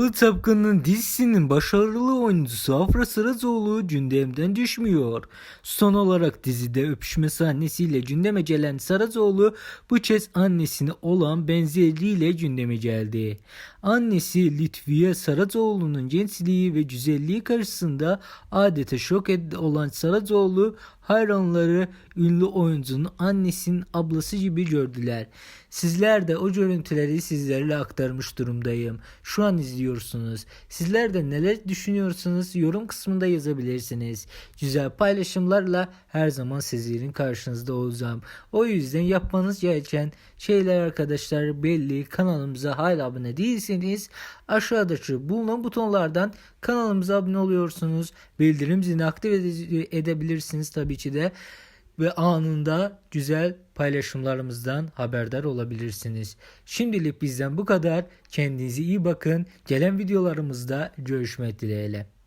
Yalı Tapkan'ın dizisinin başarılı oyuncusu Afra Saracoğlu gündemden düşmüyor. Son olarak dizide öpüşme sahnesiyle gündeme gelen Saracoğlu bu kez annesine olan benzerliğiyle gündeme geldi. Annesi Lütfiye Saracoğlu'nun gençliği ve güzelliği karşısında adeta şok olan Saracoğlu hayranları ünlü oyuncunun annesinin ablası gibi gördüler. Sizler de o görüntüleri sizlerle aktarmış durumdayım. Şu an izliyorsunuz. Sizler de neler düşünüyorsunuz yorum kısmında yazabilirsiniz. Güzel paylaşımlarla her zaman sizlerin karşınızda olacağım. O yüzden yapmanız gereken şeyler arkadaşlar belli. Kanalımıza hala abone değilseniz aşağıdaki bulunan butonlardan kanalımıza abone oluyorsunuz. Bildirim zilini aktif ede- edebilirsiniz tabii de ve anında güzel paylaşımlarımızdan haberdar olabilirsiniz. Şimdilik bizden bu kadar. Kendinize iyi bakın. Gelen videolarımızda görüşmek dileğiyle.